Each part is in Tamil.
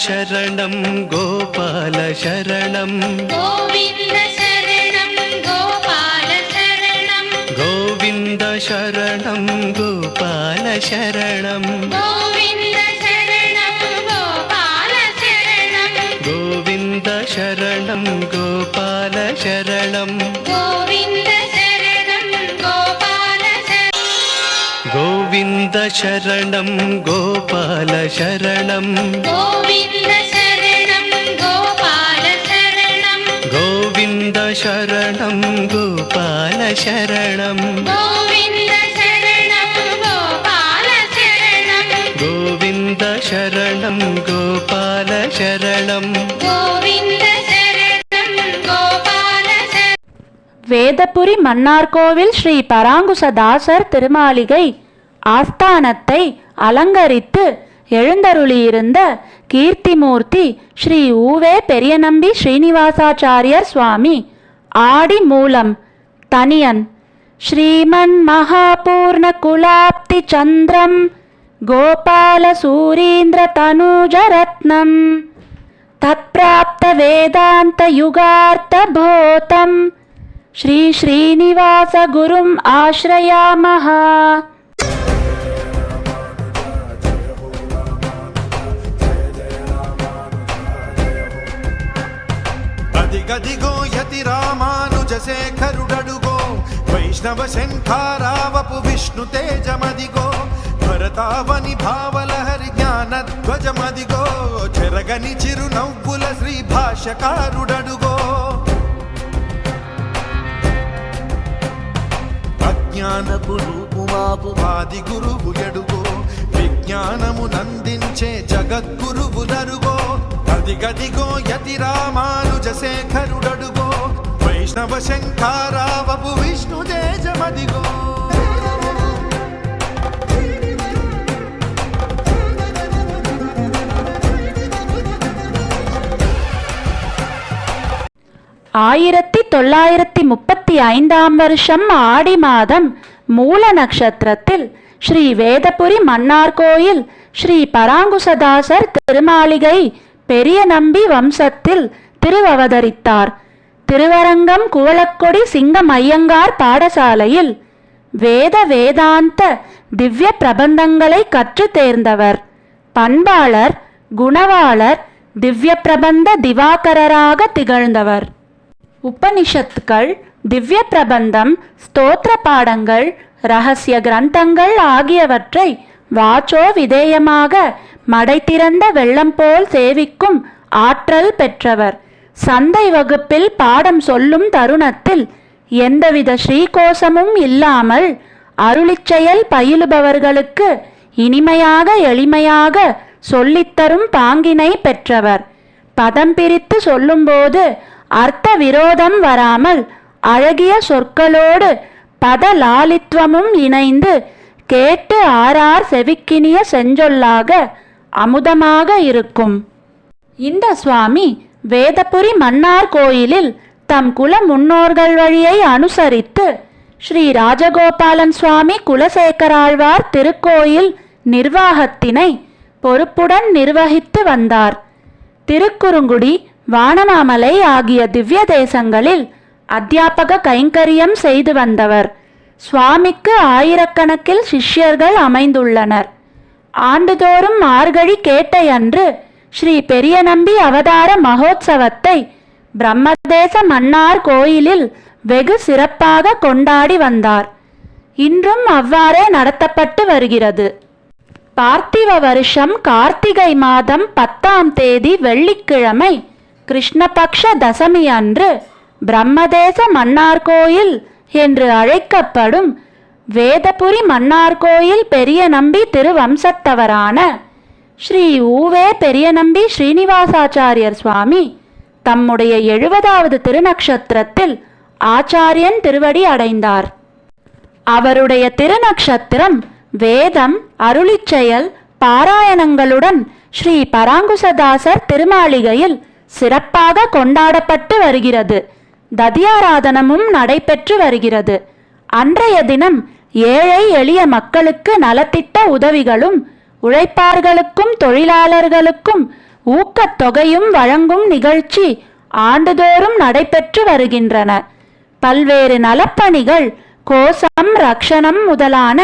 శరణం గోపాల శరణం. గోవింద శరణం గోపాల గోవింద శరణం గోపాల శరణం. గోవింద శరణం గోపాల శరణం. గోవింద శరణం గోపాల శరణం. గోవింద கோவிந்த சரணம் கோபால சரணம். கோவிந்த சரணம் கோபால சரணம். கோவிந்த சரணம் கோபால சரணம். கோவிந்த சரணம் கோபால சரணம். வேதபுரி மன்னார்கோவில் ஸ்ரீ பராங்குசதாசர் திருமாளிகை. ஆஸ்தானத்தை அலங்கரித்து எழுந்தருளியிருந்த கீர்த்திமூர்த்தி ஸ்ரீ ஊவே பெரியநம்பி ஸ்ரீனிவாசாச்சாரியர் சுவாமி ஆடி மூலம் தனியன். ஸ்ரீமன் மகாபூர்ண குலாப்தி சந்திரம் கோபால சூரீந்திர தனூஜரத்னம் தற்பிராப்த வேதாந்த யுகார்த்த போதம் ஸ்ரீ ஸ்ரீனிவாச குரும் ஆசிரயாமஹா అదిగదిగో యతి రామానుజశేఖరుడడుగో వైష్ణవ శంఖారావపు విష్ణు తేజమదిగో. భరతావని భావలహరి జ్ఞానధ్వజమదిగో. చెరగని చిరు నవ్వుల శ్రీ భాష్యకారుడడుగో అజ్ఞానపు రూపుమాపు వాది గురువు ఎడుగో. విజ్ఞానము నందించే జగద్గురువులరుగో అదిగదిగో యతి రామానుజ శేఖరుడడుగో వైష్ణవ శంఖారావపు విష్ణు తేజమదిగో ஆயிரத்தி தொள்ளாயிரத்தி முப்பத்தி ஐந்தாம் வருஷம் ஆடி மாதம் மூல நட்சத்திரத்தில் ஸ்ரீ வேதபுரி மன்னார்கோயில் ஸ்ரீ பராங்குசதாசர் திருமாளிகை பெரிய நம்பி வம்சத்தில் திருவவதரித்தார். திருவரங்கம் குவளக்கொடி சிங்கம் ஐயங்கார் பாடசாலையில் வேத வேதாந்த திவ்ய பிரபந்தங்களை கற்று தேர்ந்தவர். பண்பாளர் குணவாளர் திவ்ய பிரபந்த திவாகரராக திகழ்ந்தவர். உபனிஷத்துக்கள் திவ்ய பிரபந்தம் ஸ்தோத்திர பாடங்கள் ரகசிய கிரந்தங்கள் ஆகியவற்றை வாச்சோ விதேயமாக மடை திறந்த வெள்ளம் போல் சேவிக்கும் ஆற்றல் பெற்றவர். சந்தை வகுப்பில் பாடம் சொல்லும் தருணத்தில் எந்தவித ஸ்ரீகோசமும் இல்லாமல் அருளிச்செயல் பயிலுபவர்களுக்கு இனிமையாக எளிமையாக சொல்லித்தரும் பாங்கினை பெற்றவர். பதம் பிரித்து சொல்லும்போது அர்த்த விரோதம் வராமல் அழகிய சொற்களோடு பத லாலித்வமும் இணைந்து கேட்டு ஆறார் செவிக்கினிய செஞ்சொல்லாக அமுதமாக இருக்கும். இந்த சுவாமி வேதபுரி மன்னார் கோயிலில் தம் குல முன்னோர்கள் வழியை அனுசரித்து ஸ்ரீ ராஜகோபாலன் சுவாமி குலசேகராழ்வார் திருக்கோயில் நிர்வாகத்தினை பொறுப்புடன் நிர்வகித்து வந்தார். திருக்குறுங்குடி வானமாமலை ஆகிய திவ்ய தேசங்களில் அத்தியாபக கைங்கரியம் செய்து வந்தவர். சுவாமிக்கு ஆயிரக்கணக்கில் சிஷ்யர்கள் அமைந்துள்ளனர். ஆண்டுதோறும் மார்கழி கேட்டை அன்று ஸ்ரீ பெரியநம்பி அவதார மகோத்சவத்தை பிரம்மதேச மன்னார் கோயிலில் வெகு சிறப்பாக கொண்டாடி வந்தார். இன்றும் அவ்வாறே நடத்தப்பட்டு வருகிறது. பார்த்திவ வருஷம் கார்த்திகை மாதம் பத்தாம் தேதி வெள்ளிக்கிழமை கிருஷ்ணபக்ஷ தசமி அன்று பிரம்மதேச மன்னார்கோயில் என்று அழைக்கப்படும் வேதபுரி மன்னார்கோயில் பெரிய நம்பி திருவம்சத்தவரான ஸ்ரீ ஊவே பெரிய நம்பி ஸ்ரீனிவாசாச்சாரியர் சுவாமி தம்முடைய எழுபதாவது திருநக்ஷத்திரத்தில் ஆச்சாரியன் திருவடி அடைந்தார். அவருடைய திருநக்ஷத்திரம் வேதம் அருளிச்செயல் பாராயணங்களுடன் ஸ்ரீ பராங்குசதாசர் திருமாளிகையில் சிறப்பாக கொண்டாடப்பட்டு வருகிறது. ததியாராதனமும் நடைபெற்று வருகிறது. அன்றைய தினம் ஏழை எளிய மக்களுக்கு நலத்திட்ட உதவிகளும் உழைப்பார்களுக்கும் தொழிலாளர்களுக்கும் ஊக்கத்தொகையும் வழங்கும் நிகழ்ச்சி ஆண்டுதோறும் நடைபெற்று வருகின்றன. பல்வேறு நலப்பணிகள் கோசம் ரக்ஷணம் முதலான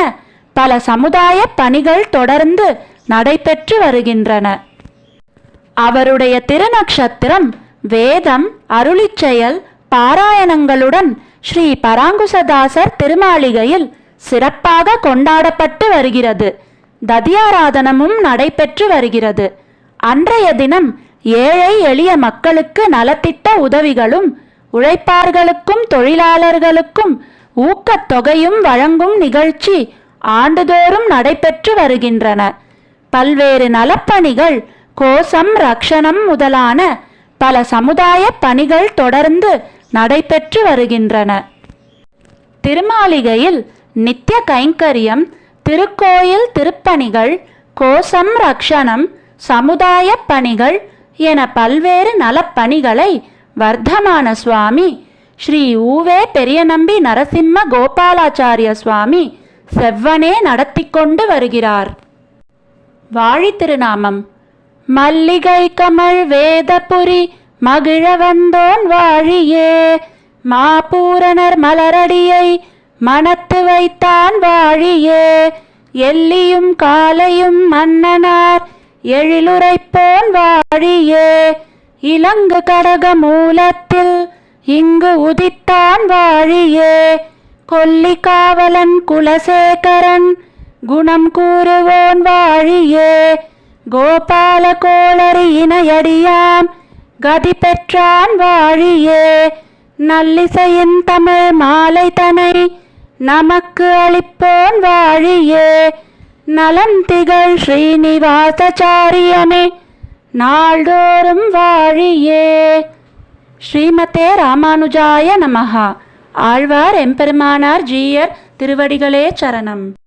பல சமுதாய பணிகள் தொடர்ந்து நடைபெற்று வருகின்றன. அவருடைய திருநக்ஷத்திரம் வேதம் அருளிச்செயல் பாராயணங்களுடன் ஸ்ரீ பராங்குசதாசர் திருமாளிகையில் சிறப்பாக கொண்டாடப்பட்டு வருகிறது. ததியாராதனமும் நடைபெற்று வருகிறது. அன்றைய தினம் ஏழை எளிய மக்களுக்கு நலத்திட்ட உதவிகளும் உழைப்பார்களுக்கும் தொழிலாளர்களுக்கும் ஊக்கத்தொகையும் வழங்கும் நிகழ்ச்சி ஆண்டுதோறும் நடைபெற்று வருகின்றன. பல்வேறு நலப்பணிகள் கோசம் ரக்ஷணம் முதலான பல சமுதாய பணிகள் தொடர்ந்து நடைபெற்று வருகின்றன. திருமாளிகையில் நித்திய கைங்கரியம் திருக்கோயில் திருப்பணிகள் கோசம் ரக்ஷணம் சமுதாய பணிகள் என பல்வேறு நலப்பணிகளை வர்த்தமான சுவாமி ஸ்ரீ ஊவே பெரியநம்பி நரசிம்ம கோபாலாச்சாரிய சுவாமி செவ்வனே நடத்தி கொண்டு வருகிறார். வாழி திருநாமம். மல்லிகை கமல் வேதபுரி மகிழ வந்தோன் வாழியே மாபூரணர் மலரடியை மனத்து வைத்தான் வாழியே எல்லியும் காலையும் மன்னனார் எழிலுரைப்போன் வாழியே. இலங்கு கடக மூலத்தில் இங்கு உதித்தான் வாழியே. கொல்லி காவலன் குலசேகரன் குணம் கூறுவோன் வாழியே. கோபால கோளறி இணையடியாம் கதி பெற்றான் வாழியே. நல்லிசையின் தமிழ் மாலை தனை நமக்கு அளிப்போன் வாழியே. நலம் திகழ் ஸ்ரீனிவாசச்சாரியனே நாள்தோறும் வாழியே. ஸ்ரீமதே ராமானுஜாய நமஹா. ஆழ்வார் எம்பெருமானார் ஜீயர் திருவடிகளே சரணம்.